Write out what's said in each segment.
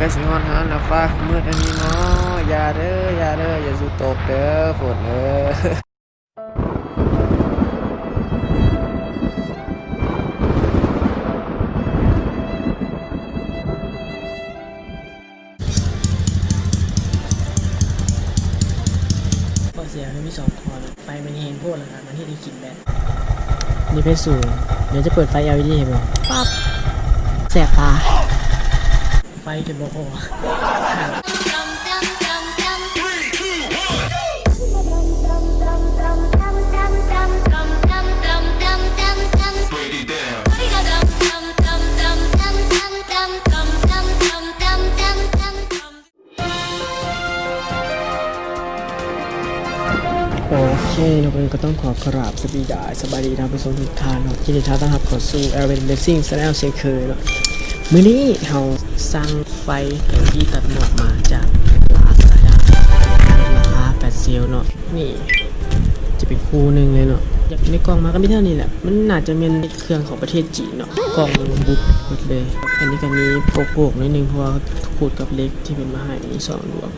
กสิฮอนหานแล้วฟ้ามืดอันนี้เนาะอย่าเด้ออย่าเด้ออย่าสู้ตกเด้อฝนเด้อข้อเสียคือมีสองข้อนะไฟมันแห้งโพดแล้วครับมันที่ได้กินแบบนี่เพชรสูงเดี๋ยวจะเปิดไฟ LED ให้เบิ่งปั๊บแสบตา ไฟจนโมโหโอเคเราก็ต้องขอกราบสวัสดีสบายดีท่านผู้ชมทุกท่านเนาะยินดีต้อนรับข้าสู่ a i r w a y Racing Channel เช่นเคยเนาะ มื้อนี้เราสร้างไฟที่ตัดหมอกมาจากลาซาด้าราคา8เซลเนาะนี่จะเป็นคู่หนึ่งเลยเนาะอยากในกล่องมาก็ไม่เท่านี้แหละ มันน่าจะเป็นเครื่องของประเทศจีนเนาะกล่องบุ๊กหมดเลย อันนี้ก็มีโปกๆนิดนึงเพราะว่าขูดกับเล็กที่เป็นมาให้มีสองดวง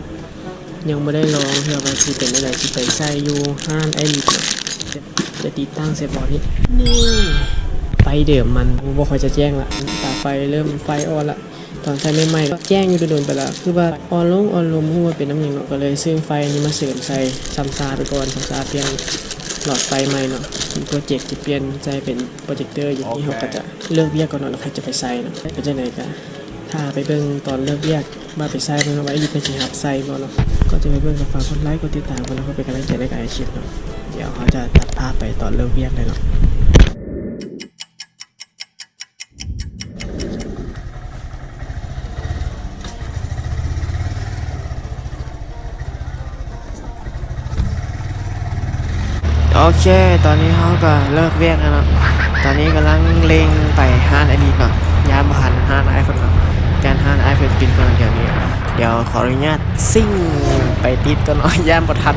ยังไม่ได้ลองเพื่อว่าที่เป็นอะไรที่ไปใส่อยู่ห้านไอริดเนาะจะจะติดตั้งเซฟบอร์ดนี่นี่ไฟเดิมมันบ่ค่อยจะแจ้งละ ไฟเริ่มไฟออนละตอนใช้ใหม่ๆก็แจ้งอยู่โดนๆไปละคือว่าออนลงออนลมหัวาเป็นน้ำหยังเนาะก็เลยซื้อไฟนี้มาเสริมใส่ซัมซาไปก่อนซัมซาเปลี่ยนหลอดไฟใหม่เนาะเป็นโปรเจกต์ที่เปลี่ยนใจเป็นโปรเจคเตอร์อย่างนี้เขาก็จะเลือกเวียกก่อนเนาะแล้วใครจะไปใส่เนาะก็จะไหนกันถ้าไปเบิ่งตอนเลิกเรียกมาไปใส่เบิ่งเอาไว้หยิบไปสิหับใส่บ่เนาะก็จะไปเบิ่งกับฝากกดไลค์กดติดตามกันแล้วก็เป็นกำลังใจในการอาชีพเนาะเดี๋ยวเขาจะตัดภาพไปตอนเลิกเรียกเลยเนาะ โอเค ตอนนี้เขาก็เลิกเรียกแล้วเนาะตอนนี้กำลังเล็งไปห้านอดีตเนาะยามผ่านห้านไอโฟนเนาะการห้านไอโฟนปิดก่อนเดี๋ยวนี้ เดี๋ยวขออนุญาตซิ่งไปติดก็เนาะยามประทัน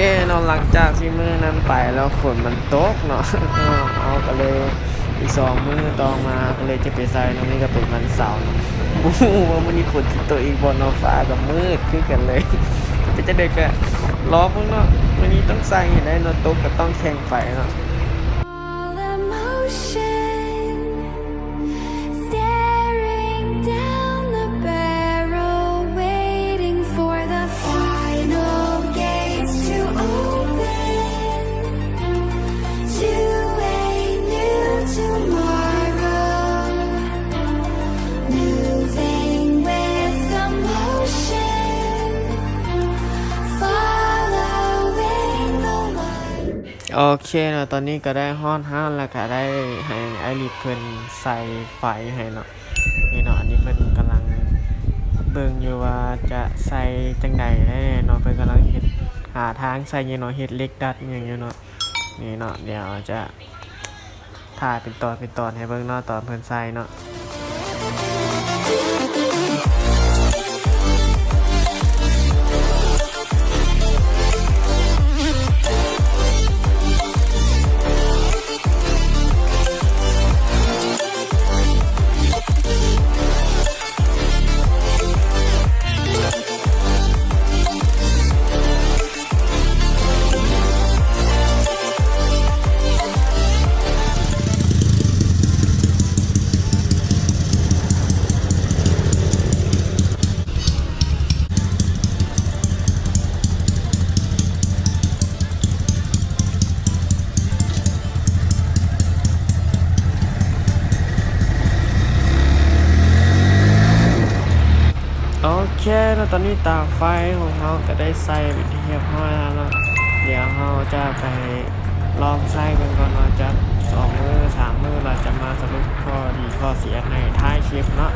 เคนอนหลังจากที่มือนั้นไปแล้วฝนมันตกเนาะเอาก็เลยอีกสองมือต่อมาก็เลยจะไปใส่ตรงนี้ก็เป็นวันเสาร์บูว่ามื้อนี้ฝนสิตกอีกบนนอฟ้าก็มืดขึ้นกันเลยก็จะเด็ก็รอพวกเนาะมันนี้ต้องใส่ให้ได้นอนตกก็ต้องแข่งไปเนาะ โอเคเนาะตอนนี้ก็ได้ฮอดห้านแล้วก็ได้ให้ไอริเพิ่นใส่ไฟให้เนาะนี่เนาะอันนี้เพิ่นกำลังเบิ่งอยู่ว่าจะใส่จังใดแน่เนาะเพิ่นกำลังเฮ็ดหาทางใส่ยู่เนาะเฮ็ดเล็กดัดอย่างเงี้ยเนาะนี่เนาะเดี๋ยวจะถ่ายเป็นตอนเป็นตอนให้เบิ่งเนาะตอนเพิ่นใส่เนาะ เคเนาตอนนี้ตาไฟของเราก็ได้ใส่เป็นที่เรียบร้อยแล้วเนาะเดี๋ยวเราจะไปลองใส่กันก่อนว่าจะสองมือสามมือเราจะมาสรุปข้อดีข้อเสียในท้ายคลิปเนาะ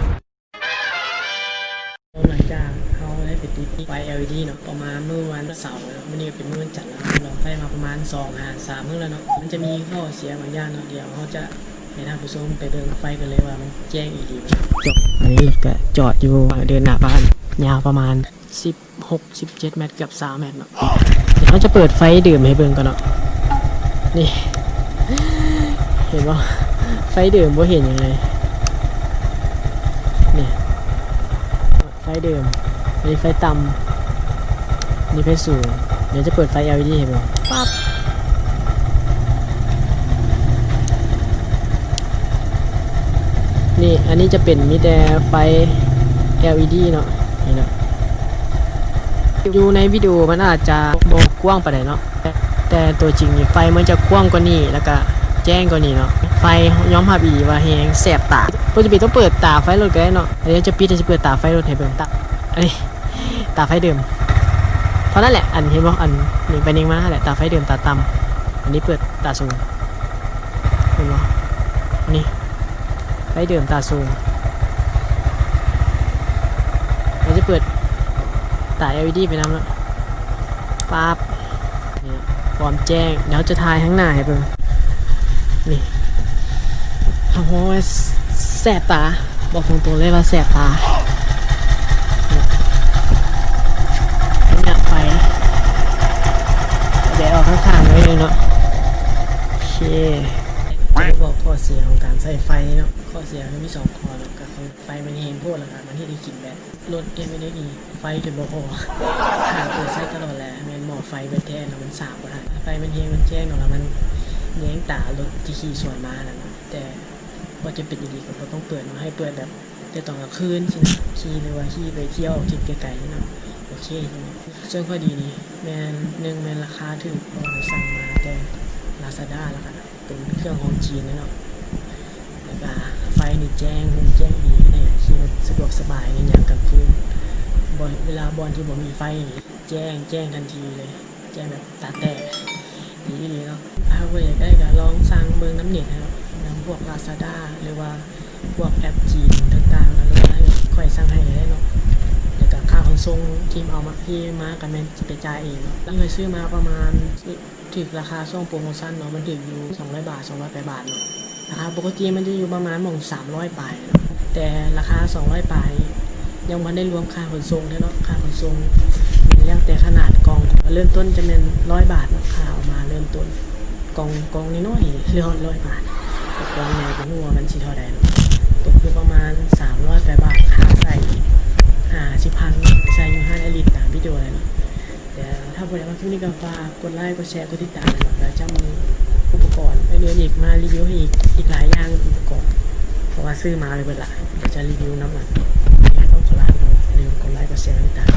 หลังจากเขาได้ไปติดไฟ LED เนาะประมาณเมื่อวันเสาร์เนาะวันนี้เป็นเมื่อวันจันทร์แล้วเราไฟมาประมาณ2หา3มื้อแล้วเนาะมันจะมีข้อเสียบางอย่างเนาะเดี๋ยวเขาจะ ให้ท่านผู้ชมไปเบิ่งไฟกันเลยว่ามันแจ้งอีกดีจบอันนี้รถก็จอดอยู่เดินหน้าบ้าน ยาวประมาณ 16 17 เมตรเกือบ3 เมตรเนาะเดี๋ยวเขาจะเปิดไฟดื่มให้เบิ่งกันเนาะนี่ เห็นป่ะไฟดื่มบ่เห็นยังไงนี่ไฟเดิมนนี้ไฟต่ำนนี้ไฟสูง เดี๋ยวจะเปิดไฟ LED ให้ดูปั๊บ นี่อันนี้จะเป็นมีแต่ไฟ LED เนาะนี่เนาะอยู่ในวิดีโอมันอาจจะบกกว้างไปไหนเนาะแต่ตัวจริงนี่ไฟมันจะกว้างกว่านี้แล้วก็แจ้งกว่านี้เนาะไฟย้อมภาพอีว่าแหงแสบตาปกติต้องเปิดตาไฟรถก็ได้เนาะอันนี้จะปิดจะเปิดตาไฟรถให้เบิ่งตาอันนี้ตาไฟเดิมเพราะนั่นแหละอันเห็นบ่อันนี่ไปนิ่งมาแหละตาไฟเดิมตาต่ำอันนี้เปิดตาสูงเห็นบ่อัน นี้ไฟเดิมตาสูงเราจะเปิดตา LED ไปน้ำแล้วปั๊บนี่พร้อมแจ้ง เดี๋ยวจะทายข้างหน้าให้เบิ่งนี่โอ้โหแสบตา บอกตรงๆเลยว่าแสบตาเนี่ยไฟเดี๋ยวออกข้างๆไว้เลยเนาะโอเค จะบอกข้อเสียของการใส่ไฟเนาะข้อเสียมันมีสองข้อเนาะก็คือไฟมันเฮงโพดแล้วกันมันที่ได้กินแบบรถเอ็มไม่ได้อีไฟจนบ่พอหาเปิดไฟตลอดแหละแมนหมอไฟไปแทนแล้วมันสาบกว่าไฟมันเฮงมันแจ้งเนาะแล้วมันแย้งตารถที่ขี่สวนมาแล้วนะแต่ว่าจะเป็นดีๆก็ต้องเปิดเนาให้เปิดแบบแต่ตอนกลางคืนใช่ไหมขี่หรือว่าขี่ไปเที่ยวทริปไกลๆเนาะโอเคส่วนข้อดีนี่แมนหนึ่งแมนราคาถึงพอเราสั่งมาแต่ลาซาด้าแล้วกัน เป็นเครื่องของจีนนะเนาะแล้วก็ไฟนี่แจ้งมุมแจ้งดีเนี่ยขี่รถสะดวกสบายในยามกลางคืนบอลเวลาบอลที่ผมมีไฟนี่แจ้งแจ้งทันทีเลย แจ้งแบบตาแตกดีดีเนาะถ้าเวอยากได้ก็ลองสั่งเบิงน้ำเน็ตนะครับน้ำพวกลาซาด้าหรือว่าพวกแอปจีนต่างๆแล้วก็ให้ค่อยสั่งให้ได้เนาะแล้วก็ค่าขนส่งที่เอามาที่มากันแมนสิไปจ่ายเองเนาะแล้วเคยซื้อมาประมาณ ถึงราคาช่วงโปรโมชั่นเนาะมันถึงอยู่200 บาท200ไปบาทเนาะราคาปกติมันจะอยู่ประมาณหม่อง300ปลายเนาะแต่ราคา 200ปลายยังไม่ได้รวมค่าขนส่งด้วยเนาะค่าขนส่งมันแล้วแต่ขนาดกล่องเริ่มต้นจะเป็น100บาทเนาค่าเอามาเริ่มต้นกล่องกล่องน้อยเรื่องร้อยบาทกล่องใหญ่เป็นหัวมันสิเท่าใดนาะตกอยู่ประมาณ300ไปบาทค่าใส่หาสิพันใส่อยู่ห้าลิตรตามวิดีโอเลยเนาะ แต่ถ้าบริกาคลิปนี้ก็ฝากกดไลค์กดแชร์กดติดตามเนาะแล้วจะมีอุปกรณ์ไปเรียนอีกมารีวิวให้อีกอีกหลายอย่างอุปกรณ์เพราะว่าซื้อมาเลยเบิดลาเดี๋ยวจะรีวิวน้ำมันต้องขอลาไปก่อนอย่าลืมกดไลค์กดแชร์กดติดตาม